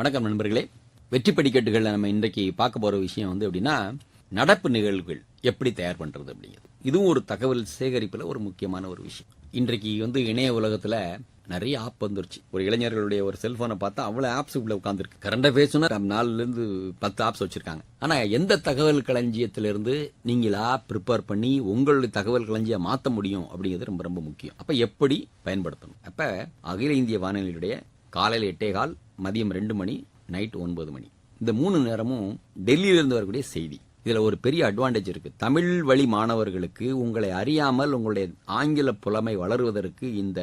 வணக்கம் நண்பர்களே. வெற்றி படிக்கட்டுகளில் நம்ம இன்றைக்கு பார்க்க போற விஷயம் வந்து எப்படின்னா நடப்பு நிகழ்வுகள் எப்படி தயார் பண்றது அப்படிங்கிறது. இதுவும் ஒரு தகவல் சேகரிப்புல ஒரு முக்கியமான ஒரு விஷயம். இன்றைக்கு வந்து இணைய உலகத்துல நிறைய ஆப் வந்துருச்சு. ஒரு இளைஞர்களுடைய ஒரு செல்போனை பார்த்தா அவ்வளவு ஆப்ஸ் உள்ள உட்காந்துருக்கு கரண்ட் அஃபேர்ஸ்னா நாலுல இருந்து பத்து ஆப்ஸ் வச்சிருக்காங்க. ஆனா எந்த தகவல் களஞ்சியத்திலிருந்து நீங்களா ப்ரிப்பேர் பண்ணி உங்களுடைய தகவல் களஞ்சியம் மாத்த முடியும் அப்படிங்கிறது ரொம்ப ரொம்ப முக்கியம். அப்ப எப்படி பயன்படுத்தணும்? அப்ப அகில இந்திய வானொலியுடைய காலையில் எட்டே கால் மதியம் ரெண்டு மணி நைட் ஒன்பது மணி. இந்த மூணு நேரமும் டெல்லியிலிருந்து வரக்கூடிய செய்தி. இதில் ஒரு பெரிய அட்வான்டேஜ் இருக்குது தமிழ் வழி மாணவர்களுக்கு உங்களை அறியாமல் உங்களுடைய ஆங்கில புலமை வளருவதற்கு இந்த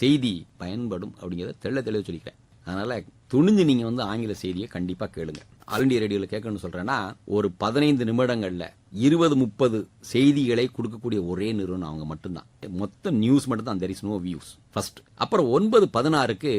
செய்தி பயன்படும் அப்படிங்கிறத தெள்ள தெளிவு சொல்லிக்கிறேன். அதனால் துணிஞ்சு நீங்கள் வந்து ஆங்கில செய்தியை கண்டிப்பாக கேளுங்க. ஆல் இண்டியா ரேடியோவில் கேட்கணும்னு சொல்கிறேன்னா ஒரு பதினைந்து நிமிடங்களில் இருபது முப்பது செய்திகளை கொடுக்கக்கூடிய ஒரே நிறுவனம் அவங்க மட்டும்தான். மொத்த நியூஸ் மட்டும் தான் there is no views first அப்புறம் ஒன்பது பதினாறுக்கு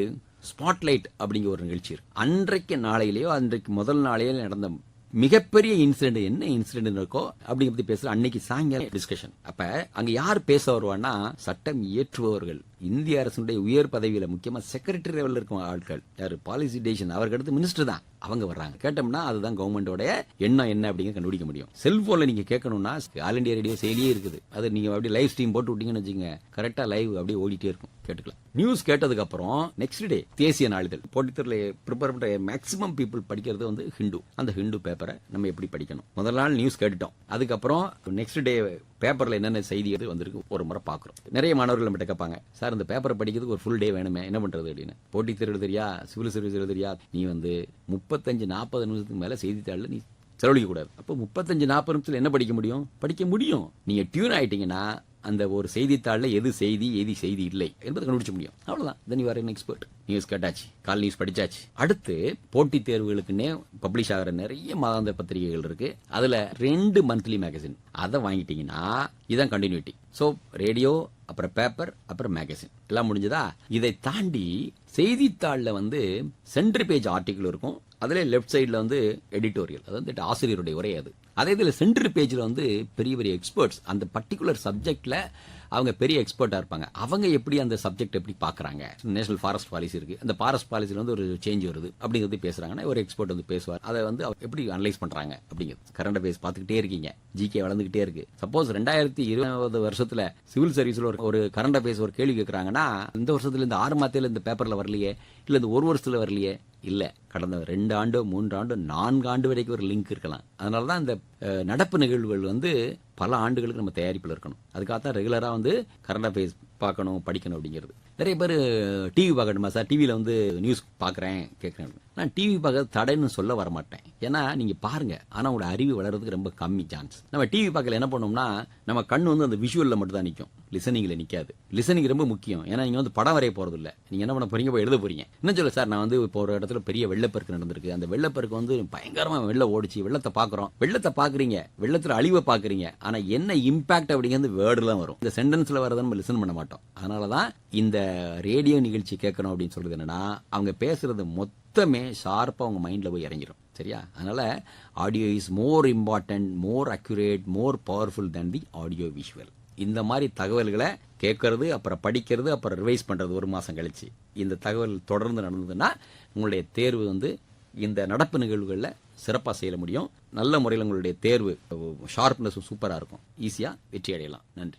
ஸ்பாட்லைட் அப்படிங்கிற ஒரு நிகழ்ச்சி இருக்கு. அன்றைக்கு நாளையிலேயோ அன்றைக்கு முதல் நாளையில நடந்த மிகப்பெரிய இன்சிடென்ட் என்ன இன்சிடென்ட் இருக்கோ அப்படிங்க பத்தி பேசுற அன்னைக்கு சாயங்காலம் டிஸ்கஷன் அப்ப அங்க யார் பேச வருவான்னா சட்டம் இயற்றுபவர்கள். இந்திய அரசுடைய உயர் பதவியில முக்கியமா செக்ரட்டரி லெவலில் இருக்கும் ஆட்கள். யாரு? பாலிசி டேஷன் அவருக்கு அடுத்து மினிஸ்டர் தான். அவங்க வர்றாங்க. கேட்டோம்னா அதுதான் கவர்மெண்டோட எண்ணம் என்ன அப்படிங்க கண்டுபிடிக்க முடியும். செல்போன்ல நீங்க கேட்கணும்னா ஆல் இண்டியா ரேடியோ செயலியே இருக்குது. அது நீங்க அப்படியே லைவ் ஸ்ட்ரீம் போட்டு விட்டீங்கன்னு வச்சுங்க கரெக்டா லைவ் அப்படியே ஓடிட்டே இருக்கும். கேட்டுக்கலாம். நியூஸ் கேட்டதுக்கு அப்புறம் நெக்ஸ்ட் டே தேசிய நாளிதழ். போட்டித்தரில் ப்ரிப்பேர் பண்ற மேக்ஸிமம் பீப்புள் படிக்கிறது வந்து ஹிந்து அந்த ஹிந்து பேப்பரை நம்ம எப்படி படிக்கணும்? முதல் நாள் நியூஸ் கேட்டுட்டோம். அதுக்கப்புறம் நெக்ஸ்ட் டே பேப்பர்ல என்னென்ன செய்தி எது வந்திருக்கு? ஒரு முறை பாக்குறோம் நிறைய மாணவர்கள் நம்மகிட்ட கேட்பாங்க சார் இந்த பேப்பரை படிக்கிறதுக்கு ஒரு ஃபுல் டே வேணுமே? என்ன பண்றது? அப்படின்னு. போட்டித் தேர்வு தெரியா சிவில் சர்வீஸ் தெரியா நீ வந்து முப்பத்தஞ்சு நாற்பது நிமிஷத்துக்கு மேலே செய்தித்தாளில் நீ செலவழிக்கக்கூடாது அப்போ முப்பத்தஞ்சு நாற்பது நிமிஷத்தில் என்ன படிக்க முடியும்? படிக்க முடியும். நீங்கள் டியூன் ஆகிட்டீங்கன்னா அந்த ஒரு செய்தித்தாளில் எது செய்தி எது செய்தி இல்லை என்பதை கண்டுபிடிச்ச முடியும். அவ்வளோதான் then you are expert news கேட்டாச்சு. கால் நியூஸ் படிச்சாச்சு. அடுத்து போட்டித் தேர்வுகளுக்குன்னே பப்ளிஷ் ஆகிற நிறைய மாதாந்திர பத்திரிகைகள் இருக்குது அதில் ரெண்டு மந்த்லி மேகசின் அதை வாங்கிட்டீங்கன்னா இதான் கண்டினியூட்டி ஸோ ரேடியோ அப்புறம் பேப்பர் அப்புறம் மேகசின் எல்லாம் முடிஞ்சதா? இதை தாண்டி செய்தித்தாளில் வந்து சென்ட்ரி பேஜ் ஆர்டிக்கிள் இருக்கும். அதிலே லெஃப்ட் சைடில் வந்து எடிட்டோரியல் அது வந்து ஆசிரியருடைய உரை அது. அதே இதில் சென்டர் பேஜில் வந்து பெரிய பெரிய எக்ஸ்பர்ட்ஸ் அந்த பர்டிகுலர் சப்ஜெக்ட்ல அவங்க பெரிய எக்ஸ்பர்ட்டாக இருப்பாங்க. அவங்க எப்படி அந்த சப்ஜெக்ட் எப்படி பார்க்குறாங்க நேஷனல் ஃபாரஸ்ட் பாலிசி இருக்கு. அந்த ஃபாரஸ்ட் பாலிசியில் வந்து ஒரு சேஞ்ச் வருது அப்படிங்கிறது பேசுகிறாங்கன்னா ஒரு எக்ஸ்பர்ட் வந்து பேசுவார். அதை வந்து அவர் எப்படி அனலைஸ் பண்ணுறாங்க அப்படிங்கிறது. கரண்ட் அஃபேர்ஸ் பார்த்துக்கிட்டே இருக்கீங்க. ஜிகே வளர்ந்துகிட்டே இருக்கு. சப்போஸ் ரெண்டாயிரத்தி இருபது வருஷத்தில் சிவில் சர்வீஸில் ஒரு ஒரு கரண்ட் அஃபேர்ஸ் ஒரு கேள்வி கேட்குறாங்கன்னா இந்த வருஷத்துல இந்த ஆறு மாதத்தில் இந்த பேப்பரில் வரலையே? இல்லை இந்த ஒரு வருஷத்தில் வரலையே? இல்லை. கடந்த ரெண்டு ஆண்டு மூன்று ஆண்டு நான்கு ஆண்டு வரைக்கும் ஒரு லிங்க் இருக்கலாம். அதனால தான் இந்த நடப்பு நிகழ்வுகள் வந்து பல ஆண்டுகளுக்கு நம்ம தயாரிப்பில் இருக்கணும். அதுக்காகத்தான் ரெகுலராக வந்து கரண்ட் அஃபேர்ஸ் பார்க்கணும் படிக்கணும் அப்படிங்கிறது. நிறைய பேர் டிவி பார்க்கணுமா சார்? டிவியில் வந்து நியூஸ் பார்க்குறேன் கேட்குறேன் நான் டிவி பார்க்க தடைன்னு சொல்ல வர மாட்டேன் ஏன்னா நீங்கள் பாருங்க. ஆனால் உங்களோட அறிவு வளர்றதுக்கு ரொம்ப கம்மி சான்ஸ் நம்ம டிவி பார்க்கல என்ன பண்ணோம்னா நம்ம கண் வந்து அந்த விஷுவலில் மட்டும் தான் நிற்கும் லிசனிங்கில் நிற்காது லிசனிங் ரொம்ப முக்கியம். ஏன்னா நீங்கள் வந்து படம் வரைய போகிறது இல்லை நீங்கள் என்ன பண்ண போறீங்க? போய் எழுத போறீங்க. என்ன சொல்ல சார் நான் வந்து இப்போ ஒரு இடத்துல பெரிய வெள்ளப்பெருக்கு நடந்திருக்கு. அந்த வெள்ளப்பெருக்கு வந்து பயங்கரமாக வெள்ளம் ஓடிச்சு. வெள்ளத்தை பார்க்குறோம். வெள்ளத்தை பார்க்குறீங்க. வெள்ளத்தில் அழிவை பார்க்குறீங்க. ஆனால் என்ன இம்பாக்ட் அப்படிங்கிறது வேர்டுலாம் வரும். இந்த சென்டென்ஸில் வரதை நம்ம லிசன் பண்ண மாட்டோம். அதனால தான் இந்த ரேடியோ நிகழ்ச்சி கேட்கணும் அப்படின்னு சொல்றது என்னன்னா அவங்க பேசுறது மொத்தமே ஷார்ப்பாக அவங்க மைண்டில் போய் இறங்கிரும். சரியா? அதனால audio is more important more accurate more powerful than the audio visual இந்த மாதிரி தகவல்களை கேட்கறது அப்புறம் படிக்கிறது அப்புறம் ரிவைஸ் பண்ணுறது ஒரு மாதம் கழிச்சு. இந்த தகவல் தொடர்ந்து நடந்ததுன்னா உங்களுடைய தேர்வு வந்து இந்த நடப்பு நிகழ்வுகளில் சிறப்பாக செய்ய முடியும். நல்ல முறையில் உங்களுடைய தேர்வு ஷார்ப்னஸும் சூப்பராக இருக்கும். ஈஸியாக வெற்றி அடையலாம். நன்றி.